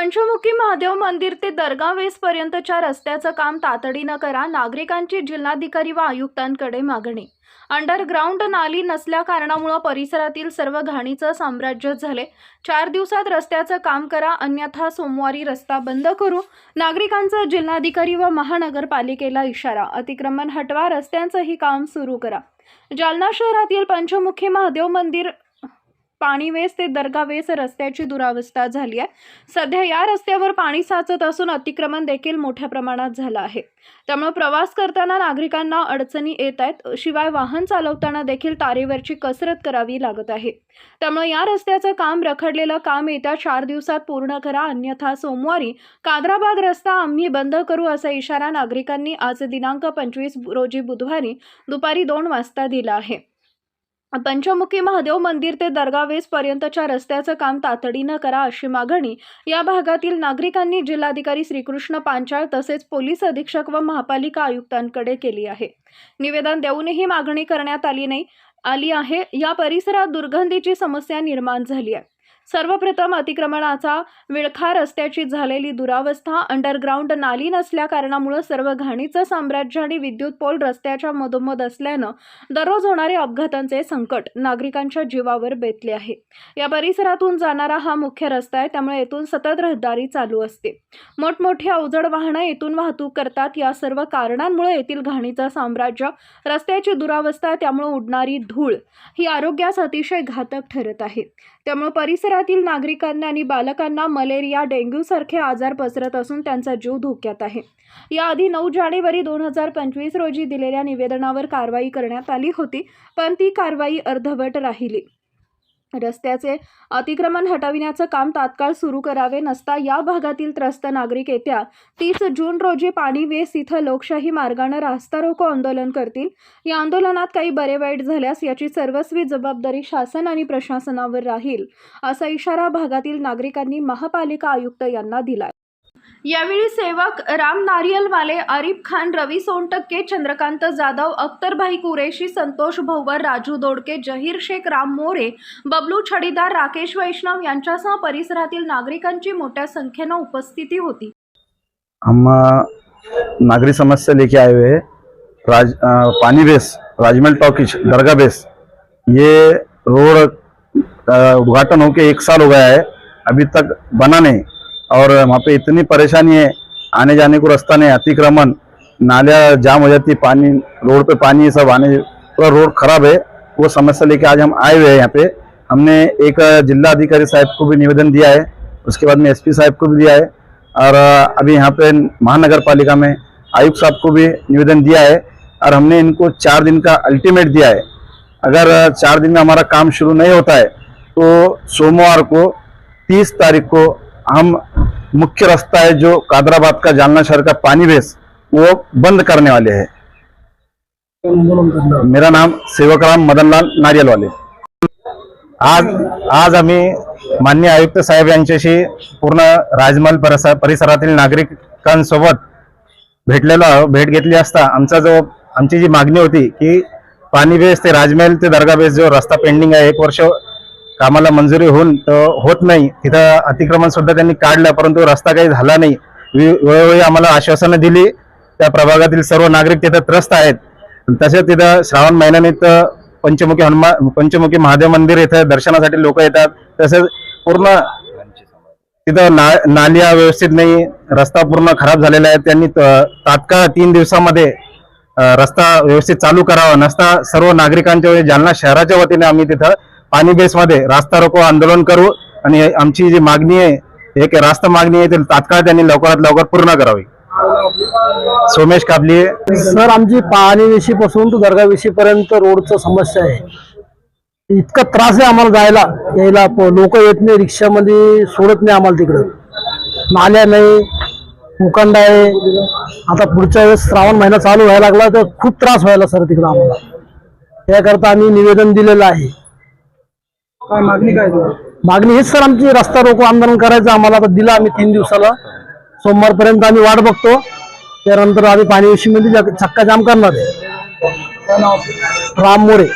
पंचमुखी महादेव मंदिर ते दर्गा वेसपर्यंतच्या रस्त्याचं काम तातडीनं करा नागरिकांची जिल्हाधिकारी व आयुक्तांकडे मागणी. अंडरग्राऊंड नाली नसल्या कारणामुळं परिसरातील सर्व घाणीचं साम्राज्य झाले. चार दिवसात रस्त्याचं काम करा अन्यथा सोमवारी रस्ता बंद करू. नागरिकांचा जिल्हाधिकारी व महानगरपालिकेला इशारा अतिक्रमण हटवा रस्त्यांचंही काम सुरू करा. जालना शहरातील पंचमुखी महादेव मंदिर पाणीवेस ते दर्गावेस रस्त्याची दुरावस्था झाली आहे. सध्या या रस्त्यावर पाणी साचत असून अतिक्रमण देखील मोठ्या प्रमाणात झालं आहे. त्यामुळे प्रवास करताना नागरिकांना अडचणी येत आहेत. शिवाय वाहन चालवताना देखील तारेवरची कसरत करावी लागत आहे. त्यामुळे या रस्त्याचं काम रखडलेलं काम येत्या चार दिवसात पूर्ण करा. अन्यथा सोमवारी कादराबाद रस्ता आम्ही बंद करू असा इशारा नागरिकांनी आज दिनांक पंचवीस रोजी बुधवारी दुपारी दोन वाजता दिला आहे. पंचमुखी महादेव मंदिर ते दर्गा वेसपर्यंतच्या रस्त्याचं काम तातडीनं करा अशी मागणी या भागातील नागरिकांनी जिल्हाधिकारी श्रीकृष्ण पांचाळ तसेच पोलीस अधीक्षक व महापालिका आयुक्तांकडे केली आहे. निवेदन देऊनही मागणी करण्यात आली नाही आली आहे. या परिसरात दुर्गंधीची समस्या निर्माण झाली आहे. सर्वप्रथम अतिक्रमणाचा विळखा रस्त्याची झालेली दुरावस्था अंडरग्राऊंड नाली नसल्या कारणामुळे सर्व घाणीचं साम्राज्य आणि विद्युत पोल रस्त्याच्या मधोमध असल्यानं दररोज होणारे अपघातांचे संकट नागरिकांच्या जीवावर बेतले आहे. या परिसरातून जाणारा हा मुख्य रस्ता आहे त्यामुळे येथून सतत रहदारी चालू असते. मोठमोठी अवजड वाहनं येथून वाहतूक करतात. या सर्व कारणांमुळे येथील घाणीचं साम्राज्य रस्त्याची दुरावस्था त्यामुळे उडणारी धूळ ही आरोग्यास अतिशय घातक ठरत आहे. त्यामुळे शहरातील नागरिकांना आणि बालकांना मलेरिया डेंग्यू सारखे आजार पसरत असून त्यांचा जीव धोक्यात आहे. याआधी नऊ जानेवारी दोन हजार पंचवीस रोजी दिलेल्या निवेदनावर कारवाई करण्यात आली होती पण ती कारवाई अर्धवट राहिली. रस्त्याचे अतिक्रमण हटविण्याचं काम तात्काळ सुरू करावे नसता या भागातील त्रस्त नागरिक येत्या तीस जून रोजी पाणी वेस इथं लोकशाही मार्गानं रास्ता रोको आंदोलन करतील. या आंदोलनात काही बरे वाईट झाल्यास याची सर्वस्वी जबाबदारी शासन आणि प्रशासनावर राहील असा इशारा भागातील नागरिकांनी महापालिका आयुक्त यांना दिला यावेळी सेवक राम नारियलवाले आरिफ खान रवी सोनटक्के चंद्रकांत जाधव अख्तरभाई कुरेशी संतोष भोवर राजू दोडके जहीर शेख राम मोरे बबलू छडीदार राकेश वैष्णव यांच्यासह परिसरातील नागरिकांची मोठ्या संख्येनं उपस्थिती होती. नागरी समस्या लेके आए हुए राज अ, पानी बेस राजमहल टॉकीज दरगाह बेस। ये रोड उद्घाटन होके एक साल हो गया है। अभी तक बना नहीं। और वहाँ पे इतनी परेशानी है, आने जाने को रास्ता नहीं, अतिक्रमण, नालियाँ जाम हो जाती, पानी, रोड पे पानी सब आने, पूरा रोड खराब है, वो समस्या लेके आज हम आए हुए हैं यहाँ पे। हमने एक जिला अधिकारी साहब को भी निवेदन दिया है, उसके बाद में एसपी साहब को भी दिया है, और अभी यहाँ पे महानगर पालिका में आयुक्त साहब को भी निवेदन दिया है, और हमने इनको चार दिन का अल्टीमेट दिया है। अगर चार दिन में हमारा काम शुरू नहीं होता है तो सोमवार को तीस तारीख को हम मुख्य रास्ता है जो कादराबाद का जालना शहर का पानी बेस वो बंद करने वाले है। मेरा नाम सेवकराम मदनलाल नारियल वाले आज आज आम्ही मान्य आयुक्त साहेब यांच्याशी पूर्ण राजमहल परिसर परिसरातील नागरिकांसोबत भेटलेलो भेट घेतली असता आमचा जो आमची जी मागणी होती की पाणी बेस ते राजमहल ते दर्गा बेस जो रस्ता पेंडिंग आहे एक वर्ष कामाला मंजुरी होऊन होत नाही. तिथं अतिक्रमण सुद्धा त्यांनी काढलं परंतु रस्ता काही झाला नाही. वे- वेळोवेळी आम्हाला आश्वासनं दिली. त्या प्रभागातील सर्व नागरिक तिथं त्रस्त आहेत. तसेच तिथं श्रावण महिन्यानिमित्त पंचमुखी हनुमान पंचमुखी महादेव मंदिर इथं दर्शनासाठी लोक येतात. तसेच पूर्ण तिथं ना नालिया व्यवस्थित नाही रस्ता पूर्ण खराब झालेला आहे. त्यांनी त- तात्काळ तीन दिवसामध्ये रस्ता व्यवस्थित चालू करावा. नसता सर्व नागरिकांच्या जालना शहराच्या वतीने आम्ही तिथं पाणी बेसमध्ये रास्ता रोको आंदोलन करू आणि आमची जी मागणी आहे एक रास्ता मागणी आहे ती तात्काळ त्यांनी लवकरात लवकर पूर्ण करावी. सोमेश काबली. सर आमची पाणी पासून तर दर्गा पर्यंत रोडचं समस्या आहे. इतका त्रास आहे आम्हाला जायला यायला. लोक येत नाही रिक्षामध्ये सोडत नाही आम्हाला तिकडं. नाल्या नाही उकंड आहे. आता पुढच्या वेळेस श्रावण महिना चालू व्हायला लागला तर खूप त्रास व्हायला सर तिकडं आम्हाला. त्याकरता आम्ही निवेदन दिलेलं आहे. मागणी काय? मागणी हेच सर आमची रस्ता रोको आंदोलन करायचं आम्हाला आता दिलं आम्ही तीन दिवसाला सोमवारपर्यंत आम्ही वाट बघतो त्यानंतर आम्ही पाणी मध्ये चक्का जाम करणार आहे काय? राम मोरे